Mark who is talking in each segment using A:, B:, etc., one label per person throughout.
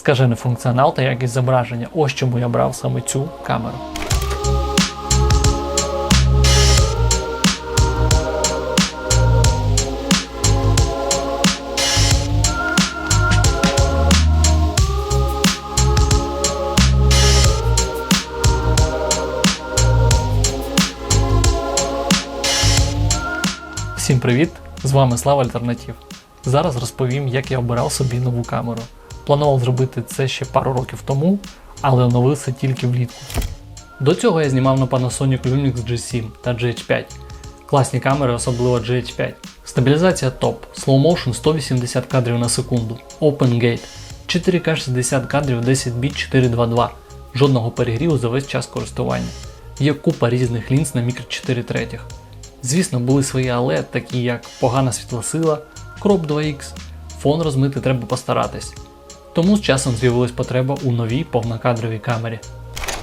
A: Скажений функціонал та якість зображення. Ось чому я брав саме цю камеру. Всім привіт! З вами Слава Альтернатив. Зараз розповім, як я обирав собі нову камеру. Планував зробити це ще пару років тому, але оновився тільки влітку. До цього я знімав на Panasonic Lumix G7 та GH5. Класні камери, особливо GH5. Стабілізація топ, Slow Motion 180 кадрів на секунду, Open Gate, 4K 60 кадрів 10 біт 422, жодного перегріву за весь час користування. Є купа різних лінз на мікро 4 третіх. Звісно, були свої але, такі як погана світлосила, кроп 2X, фон розмити треба постаратись. Тому з часом з'явилась потреба у новій повнокадровій камері.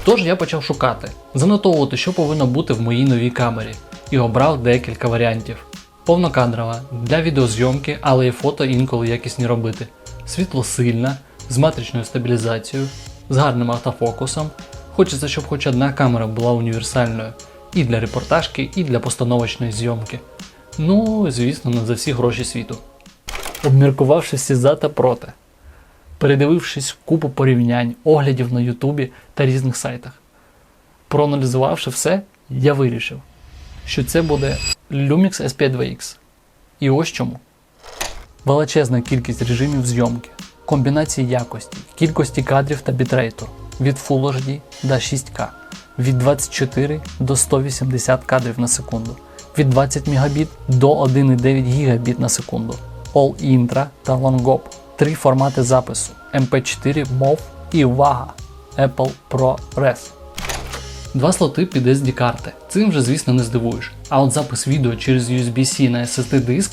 A: Тож я почав шукати, занотовувати, що повинно бути в моїй новій камері, і обрав декілька варіантів. Повнокадрова для відеозйомки, але і фото інколи якісні робити. Світлосильна, з матричною стабілізацією, з гарним автофокусом. Хочеться, щоб хоч одна камера була універсальною і для репортажки, і для постановочної зйомки. Ну, звісно, не за всі гроші світу. Обміркувавши всі за та проти, передивившись купу порівнянь, оглядів на Ютубі та різних сайтах. Проаналізувавши все, я вирішив, що це буде Lumix S5 2X. І ось чому. Величезна кількість режимів зйомки, комбінації якості, кількості кадрів та бітрейту від Full HD до 6К, від 24 до 180 кадрів на секунду, від 20 Мбіт до 1,9 Гбіт на секунду, All Intra та LongOp, три формати запису MP4 MOV і увага Apple ProRes. Два слоти під SD карти. Цим вже, звісно, не здивуєш. А от запис відео через USB-C на SSD диск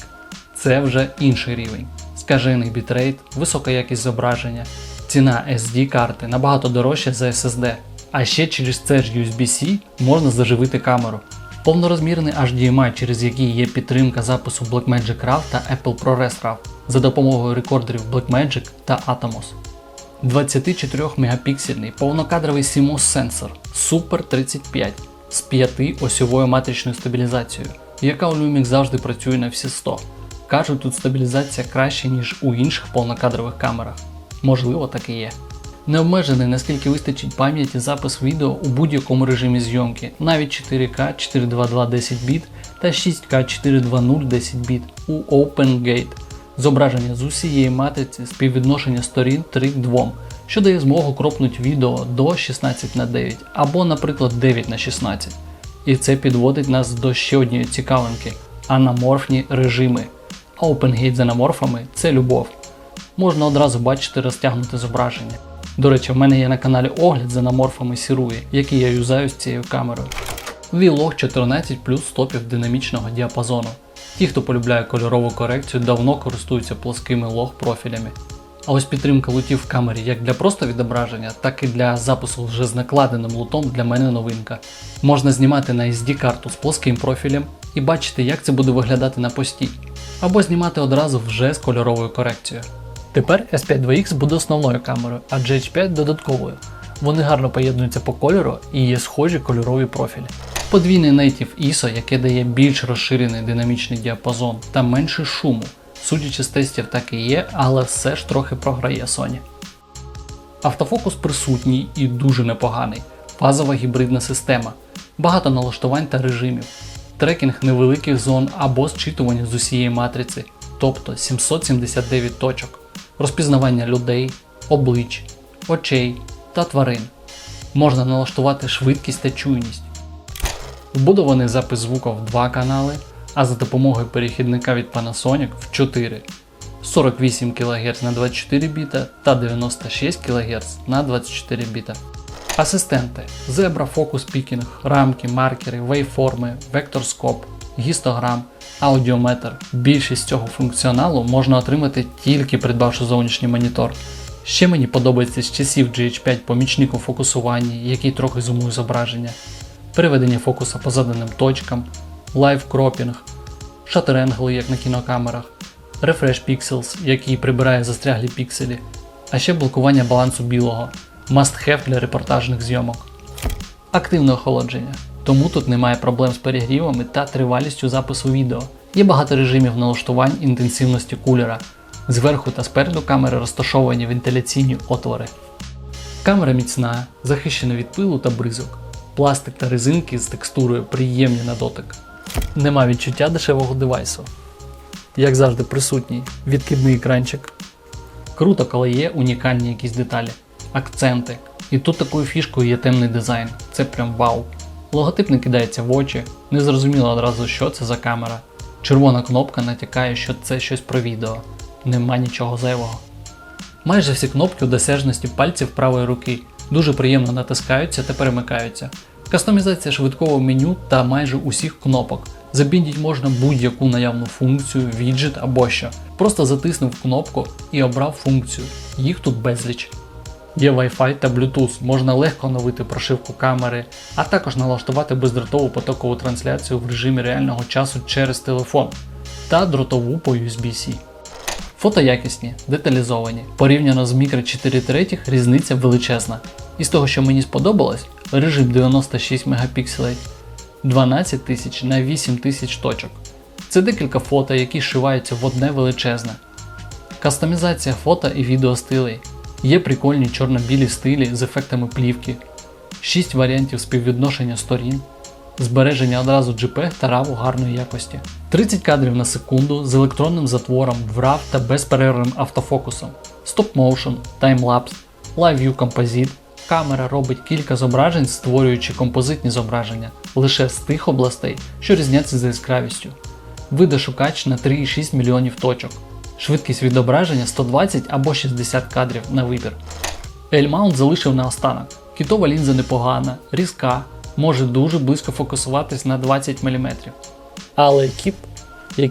A: це вже інший рівень. Скажений бітрейт, висока якість зображення, ціна SD карти набагато дорожча за SSD. А ще через це ж USB-C можна заживити камеру. Повнорозмірний HDMI, через який є підтримка запису Blackmagic RAW та Apple ProRes RAW за допомогою рекордерів Blackmagic та Atomos. 24 мегапіксельний повнокадровий CMOS сенсор Super 35 з 5 осьовою матричною стабілізацією, яка у Lumix завжди працює на всі 100. Кажуть, тут стабілізація краще, ніж у інших повнокадрових камерах. Можливо, так і є. Необмежений, наскільки вистачить пам'яті запис відео у будь-якому режимі зйомки, навіть 4К 422 10 біт та 6К 420 10 біт у OpenGate. Зображення з усієї матриці співвідношення сторін 3 к 2, що дає змогу кропнути відео до 16 на 9 або, наприклад, 9 на 16. І це підводить нас до ще однієї цікавинки анаморфні режими. А OpenGate з анаморфами це любов. Можна одразу бачити розтягнуте зображення. До речі, в мене є на каналі огляд з анаморфами Сіруї, який я юзаю з цією камерою. V-Log 14 плюс стопів динамічного діапазону. Ті, хто полюбляє кольорову корекцію, давно користуються плоскими лог профілями. А ось підтримка лутів в камері як для просто відображення, так і для запису вже з накладеним лутом для мене новинка. Можна знімати на SD-карту з плоским профілем і бачити, як це буде виглядати на пості, або знімати одразу вже з кольоровою корекцією. Тепер S5 2X буде основною камерою, а GH5 додатковою. Вони гарно поєднуються по кольору і є схожі кольорові профілі. Подвійний Native ISO, яке дає більш розширений динамічний діапазон та менше шуму. Судячи з тестів, так і є, але все ж трохи програє Sony. Автофокус присутній і дуже непоганий. Фазова гібридна система, багато налаштувань та режимів, трекінг невеликих зон або зчитування з усієї матриці, тобто 779 точок, розпізнавання людей, облич, очей та тварин. Можна налаштувати швидкість та чуйність. Вбудований запис звука в два канали, а за допомогою перехідника від Panasonic в 4, 48 кГц на 24 біта та 96 кГц на 24 біта. Асистенти Zebra Focus Picking, рамки, маркери, вейформи, векторскоп, гістограм, аудіометр. Більшість цього функціоналу можна отримати тільки придбавши зовнішній монітор. Ще мені подобається з часів GH5 помічник у фокусуванні, який трохи зумує зображення, переведення фокуса по заданим точкам, лайв кропінг, шатер-енгли, як на кінокамерах, Refresh Pixels, який прибирає застряглі пікселі, А ще блокування балансу білого. Must have для репортажних зйомок. Активне охолодження. Тому тут немає проблем з перегрівами та тривалістю запису відео. Є багато режимів налаштувань інтенсивності кулера. Зверху та спереду камери розташовані вентиляційні отвори. Камера міцна, захищена від пилу та бризок. Пластик та резинки з текстурою приємні на дотик. Нема відчуття дешевого девайсу. Як завжди, присутній відкидний екранчик. Круто, коли є унікальні якісь деталі, акценти. І тут такою фішкою є темний дизайн. Це прям вау. Логотип не кидається в очі, не зрозуміло одразу, що це за камера. Червона кнопка натякає, що це щось про відео. Нема нічого зайвого. Майже всі кнопки у досяжності пальців правої руки дуже приємно натискаються та перемикаються. Кастомізація швидкого меню та майже усіх кнопок. Забіндіть можна будь-яку наявну функцію, віджит або що. Просто затиснув кнопку і обрав функцію. Їх тут безліч. Є Wi-Fi та Bluetooth, можна легко оновити прошивку камери, а також налаштувати бездротову потокову трансляцію в режимі реального часу через телефон та дротову по USB-C. Фото якісні, деталізовані. Порівняно з Micro 4 третіх різниця величезна. І з того, що мені сподобалось, режим 96 мегапікселей 12 тисяч на 8 тисяч точок. Це декілька фото, які зшиваються в одне величезне. Кастомізація фото і відео стилей. Є прикольні чорно-білі стилі з ефектами плівки, 6 варіантів співвідношення сторін, збереження одразу JPEG та RAW гарної якості, 30 кадрів на секунду з електронним затвором, WRAV та безперервним автофокусом, стоп-моушен, таймлапс, Live View Composite. Камера робить кілька зображень, створюючи композитні зображення лише з тих областей, що різняться за яскравістю. Видошукач на 3,6 мільйонів точок. Швидкість відображення 120 або 60 кадрів на вибір. L-Mount залишив наостанок. Кітова лінза непогана, різка, може дуже близько фокусуватись на 20 мм. Але кіт є.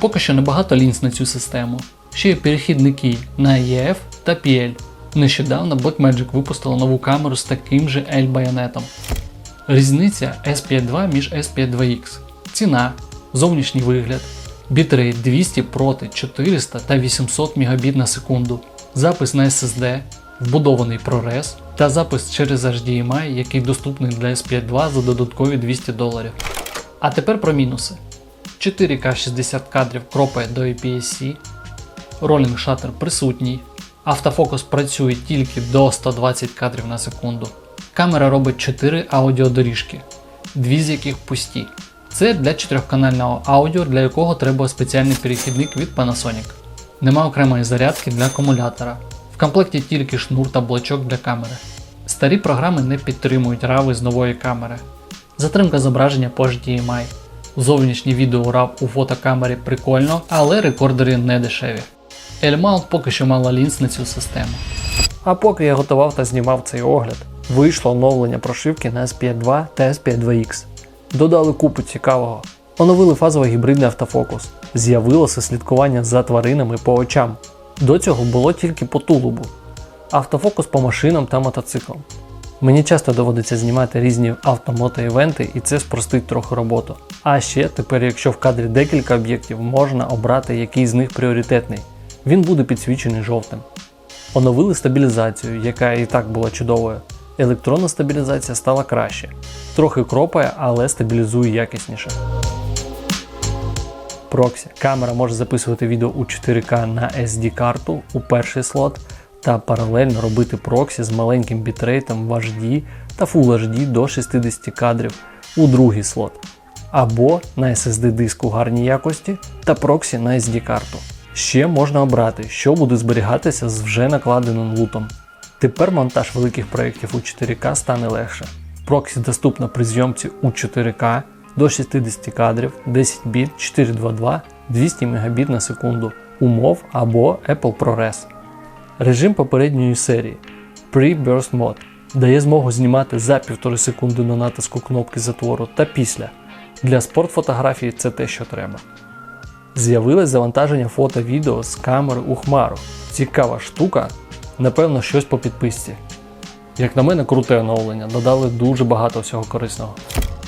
A: Поки що небагато лінз на цю систему. Ще є перехідники на EF та PL. Нещодавно Blackmagic випустила нову камеру з таким же L-байонетом. Різниця S52 між S52X. Ціна, зовнішній вигляд, бітрейт 200 проти 400 та 800 Мбіт на секунду, запис на SSD, вбудований ProRes та запис через HDMI, який доступний для S52 за додаткові 200 доларів. А тепер про мінуси. 4К 60 кадрів кропає до APS-C, ролінг присутній, автофокус працює тільки до 120 кадрів на секунду. Камера робить 4 аудіодоріжки, дві з яких пусті. Це для чотирьохканального аудіо, для якого треба спеціальний перехідник від Panasonic. Нема окремої зарядки для акумулятора. В комплекті тільки шнур та блочок для камери. Старі програми не підтримують рави з нової камери. Затримка зображення по HDMI. Зовнішнє відео RAW у фотокамері прикольно, але рекордери не дешеві. L-Mount поки що мала лінз на цю систему.
B: А поки я готував та знімав цей огляд, вийшло оновлення прошивки на SP2 та SP2X. Додали купу цікавого. Оновили фазовий гібридний автофокус. З'явилося слідкування за тваринами по очам. До цього було тільки по тулубу. Автофокус по машинам та мотоциклам. Мені часто доводиться знімати різні автомото-івенти і це спростить трохи роботу. А ще тепер, якщо в кадрі декілька об'єктів, можна обрати, який з них пріоритетний. Він буде підсвічений жовтим. Оновили стабілізацію, яка і так була чудовою. Електронна стабілізація стала краще. Трохи кропає, але стабілізує якісніше. Проксі. Камера може записувати відео у 4К на SD-карту у перший слот та паралельно робити проксі з маленьким бітрейтом в HD та Full HD до 60 кадрів у другий слот. Або на SSD диску гарній якості та проксі на SD-карту. Ще можна обрати, що буде зберігатися з вже накладеним лутом. Тепер монтаж великих проєктів у 4К стане легше. Проксі доступна при зйомці у 4К до 60 кадрів, 10 біт, 422, 200 Мбіт на секунду, умов або Apple ProRes. Режим попередньої серії Pre-Burst Mode дає змогу знімати за 1,5 секунди на натиску кнопки затвору та після. Для спортфотографії це те, що треба. З'явилось завантаження фото-відео з камери у хмару. Цікава штука, напевно, щось по підписці. Як на мене, круте оновлення, додали дуже багато всього корисного.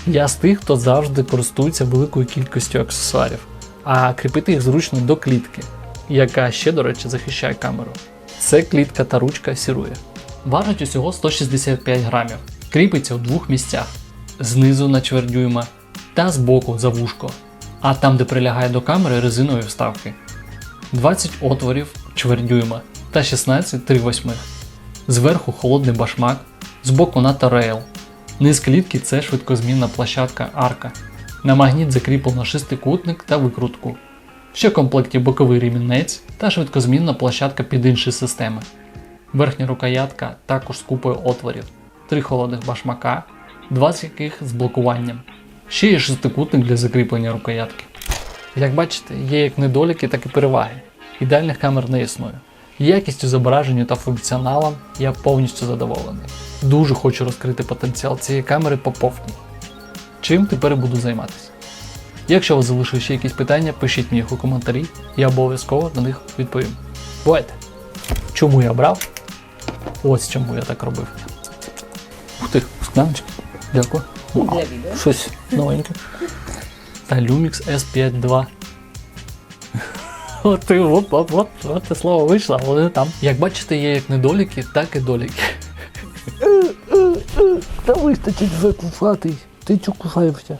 A: Я з тих, хто завжди користується великою кількістю аксесуарів, а кріпити їх зручно до клітки, яка ще, до речі, захищає камеру. Це клітка та ручка сірує. Важить усього 165 грамів. Кріпиться у двох місцях: знизу на чверть дюйма та збоку за вушко. А там, де прилягає до камери, резинові вставки. 20 отворів чверть дюйма та 16 3 восьмих. Зверху холодний башмак, збоку НАТО рейл. Низ клітки це швидкозмінна площадка арка. На магніт закріплено шестикутник та викрутку. Ще в комплекті боковий ремінець та швидкозмінна площадка під інші системи. Верхня рукоятка також з купою отворів, три холодних башмака, два з яких з блокуванням. Ще є шестикутник для закріплення рукоятки. Як бачите, є як недоліки, так і переваги. Ідеальних камер не існує. Якістю зображення та функціоналом я повністю задоволений. Дуже хочу розкрити потенціал цієї камери по повній. Чим тепер буду займатися? Якщо у вас залишилися ще якісь питання, пишіть мені їх у коментарі, я обов'язково на них відповім. Бувайте! Чому я брав? Ось чому я так робив. Ух ти, скляночка. Дякую.
C: Для відео.
A: Щось новеньке. Та Lumix S5 II. От, от, от, от, от це слово вийшло, а вони там. Як бачите, є як недоліки, так і доліки. Та вистачить вже. Ти чо кусаєшся?